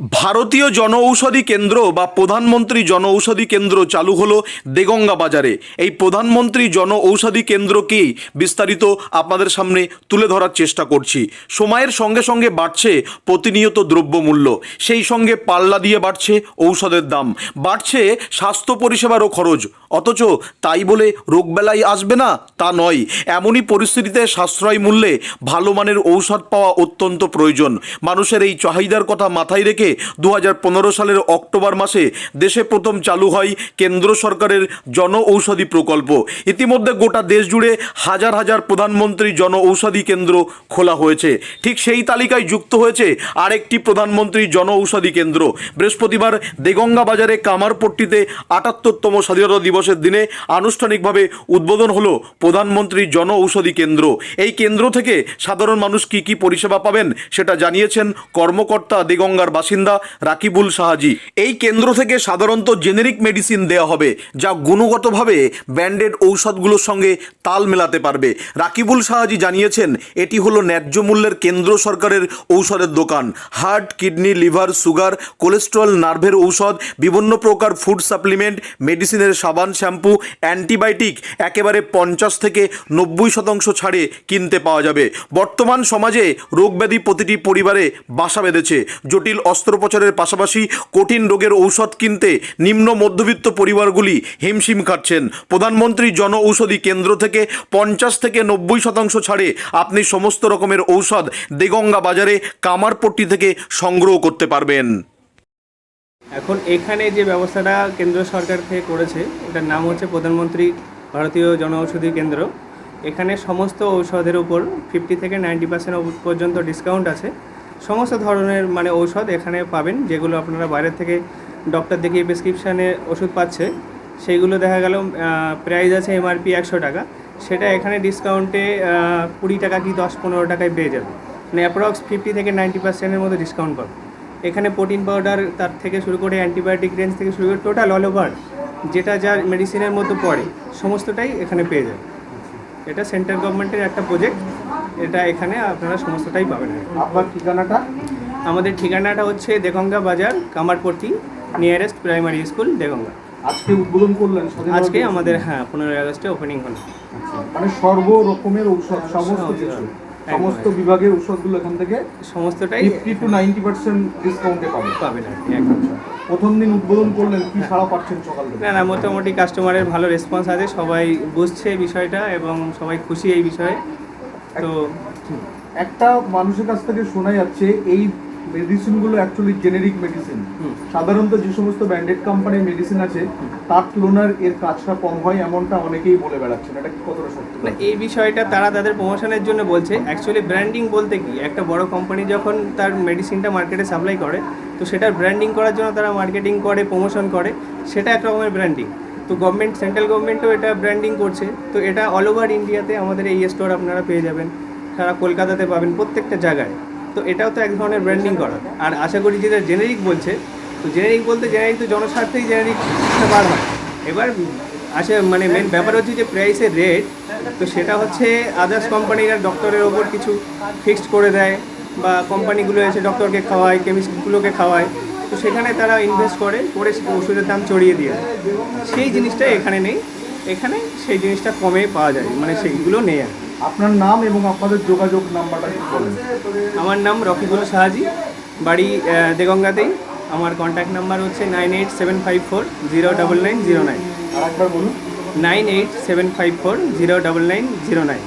ভারতীয় জনঔষধি কেন্দ্র বা প্রধানমন্ত্রী জনঔষধি কেন্দ্র চালু হলো দেগঙ্গা বাজারে। এই প্রধানমন্ত্রী জনঔষধি কেন্দ্রকেই বিস্তারিত আপনাদের সামনে তুলে ধরার চেষ্টা করছি। সময়ের সঙ্গে সঙ্গে বাড়ছে প্রতিনিয়ত দ্রব্যমূল্য। সেই সঙ্গে পাল্লা দিয়ে বাড়ছে ঔষধের দাম। বাড়ছে স্বাস্থ্য পরিষেবারও খরচ। অথচ তাই বলে রোগবেলাই আসবে না, তা নয়। এমনই পরিস্থিতিতে সাশ্রয় মূল্যে ভালো মানের ঔষধ পাওয়া অত্যন্ত প্রয়োজন। মানুষের এই চাহিদার কথা মাথায় রেখে দু হাজার পনেরো সালের অক্টোবর মাসে দেশে প্রথম চালু হয় কেন্দ্র সরকারের জন ঔষধি প্রকল্প। ইতিমধ্যে গোটা দেশ জুড়ে হাজার হাজার প্রধানমন্ত্রী জন ঔষধি কেন্দ্র খোলা হয়েছে। ঠিক সেই তালিকায় যুক্ত হয়েছে আরেকটি প্রধানমন্ত্রী জন ঔষধি কেন্দ্র। বৃহস্পতিবার দেগঙ্গা বাজারে কামারপট্টিতে আটাত্তরতম স্বাধীনতা দিবসের দিনে আনুষ্ঠানিকভাবে উদ্বোধন হলো প্রধানমন্ত্রী জন ঔষধি কেন্দ্র। এই কেন্দ্র থেকে সাধারণ মানুষ কি কি পরিষেবা পাবেন সেটা জানিয়েছেন কর্মকর্তা দেগঙ্গার বাসিন্দা। রাকিবুল সাহাজি। এই কেন্দ্র থেকে সাধারণত জেনেরিক মেডিসিন দেওয়া হবে, যা গুণগতভাবে ব্যান্ডেড ঔষধগুলোর সঙ্গে তাল মেলাতে পারবে। রাকিবুল সাহাজি জানিয়েছেন, এটি হলো ন্যায্য মূল্যের কেন্দ্র সরকারের ঔষধের দোকান। Heart, kidney, liver, sugar, cholesterol, নার্ভের ঔষধ, বিভিন্ন প্রকার ফুড সাপ্লিমেন্ট, মেডিসিনের সাবান, শ্যাম্পু, অ্যান্টিবায়োটিক একেবারে পঞ্চাশ থেকে নব্বই শতাংশ ছাড়ে কিনতে পাওয়া যাবে। বর্তমান সমাজে রোগব্যাধি প্রতিটি পরিবারে বাসা বেঁধেছে। জটিল অস্ত্রোপচারের পাশাপাশি কঠিন রোগের ঔষধ কিনতে নিম্ন মধ্যবিত্ত পরিবারগুলি হিমশিম খাচ্ছেন প্রধানমন্ত্রী জন ঔষধি কেন্দ্র থেকে পঞ্চাশ থেকে নব্বই শতাংশ ছাড়ে আপনি সমস্ত রকমের ঔষধ দেগঙ্গা বাজারে কামারপট্টি থেকে সংগ্রহ করতে পারবেন। এখন এখানে যে ব্যবস্থাটা কেন্দ্র সরকার থেকে করেছে, এটার নাম হচ্ছে প্রধানমন্ত্রী ভারতীয় জনঔষধি কেন্দ্র। এখানে সমস্ত ঔষধের উপর ফিফটি থেকে নাইনটি পার্সেন্ট পর্যন্ত ডিসকাউন্ট আছে। সমস্ত ধরনের মানে ঔষধ এখানে পাবেন, যেগুলো আপনারা বাইরের থেকে ডক্টর দেখিয়ে প্রেসক্রিপশানে ওষুধ পাচ্ছে, সেইগুলো দেখা গেল প্রাইস আছে এমআরপি একশো টাকা। সেটা এখানে ডিসকাউন্টে কুড়ি টাকা কি দশ পনেরো টাকায় পেয়ে যাবে মানে অ্যাপ্রক্স ফিফটি থেকে নাইনটি পার্সেন্টের মতো ডিসকাউন্ট পাবে এখানে প্রোটিন পাউডার তার থেকে শুরু করে অ্যান্টিবায়োটিক রেঞ্জ থেকে শুরু করে টোটাল অল ওভার যেটা যার মেডিসিনের মধ্যে পড়ে, সমস্তটাই এখানে পেয়ে যাবে এটা সেন্ট্রাল গভর্নমেন্টের একটা প্রজেক্ট এটা এখানে আপনারা সমস্তটাই পাবেন। আপনার ঠিকানাটা? আমাদের ঠিকানাটা হচ্ছে দেগঙ্গা বাজার Kamarpatti nearest primary school Deganga. আজকে উদ্বোধন করলেন আজকে আমাদের হ্যাঁ পনেরোই আগস্টে ওপেনিং হলো। আচ্ছা, মানে সর্ব রকমের ঔষধ সমস্ত কিছু। সমস্ত বিভাগের ঔষধগুলো এখান থেকে সমস্তটাই ফিফটি টু নাইনটি পার্সেন্ট ডিসকাউন্টে পাবে পাবেন। একদম। প্রথম দিন উদ্বোধন করলেন কি সাড়া পাচ্ছেন সকাল না না মোটামুটি কাস্টমারের ভালো রেসপন্স আছে সবাই বুঝছে বিষয়টা এবং সবাই খুশি এই বিষয়ে। তো একটা মানুষের কাছ থেকে শোনা যাচ্ছে এই মেডিসিনগুলো অ্যাকচুয়ালি জেনেরিক মেডিসিন। সাধারণত যে সমস্ত ব্র্যান্ডেড কোম্পানির মেডিসিন আছে তার তুলনার এর কাজটা কম হয় এমনটা অনেকেই বলে বেড়াচ্ছেন এটা কি কতটা সত্য? না, এই বিষয়টা তারা তাদের প্রমোশনের জন্য বলছে। অ্যাকচুয়ালি ব্র্যান্ডিং বলতে কি একটা বড় কোম্পানি যখন তার মেডিসিনটা মার্কেটে সাপ্লাই করে তো সেটার ব্র্যান্ডিং করার জন্য তারা মার্কেটিং করে প্রমোশন করে সেটা এক রকমের ব্র্যান্ডিং তো গভর্নমেন্ট সেন্ট্রাল গভর্নমেন্টও এটা ব্র্যান্ডিং করছে। তো এটা অল ওভার ইন্ডিয়াতে আমাদের এই স্টোর আপনারা পেয়ে যাবেন। সারা কলকাতাতে পাবেন প্রত্যেকটা জায়গায়। তো এটাও তো এক ধরনের ব্র্যান্ডিং করা। আর আশা করি যেটা জেনেরিক বলছে, তো জেনেরিক বলতে জেনেরিক তো জনস্বার্থেই জেনেরিক বার হয়। এবার আসে মানে মেন ব্যাপার হচ্ছে যে প্রাইসের রেট তো সেটা হচ্ছে আদার্স কোম্পানিরা ডক্টরের ওপর কিছু ফিক্সড করে দেয় বা কোম্পানিগুলো এসে ডক্টরকে খাওয়ায় কেমিস্টগুলোকে খাওয়ায়। তো সেখানে তারা ইনভেস্ট করে করে ওষুধের দাম চড়িয়ে দিয়ে সেই জিনিসটা এখানে নেই। এখানে সেই জিনিসটা কমে পাওয়া যায় মানে সেইগুলো নেই আর আপনার নাম এবং আপনাদের যোগাযোগ নাম্বারটা কি বলেন। আমার নাম রকিবুল শাহাজি বাড়ি দেগঙ্গাতেই। আমার কন্ট্যাক্ট নাম্বার হচ্ছে nine eight seven five four zero double nine zero nine আর একবার বলুন। Nine eight seven five four zero double nine zero nine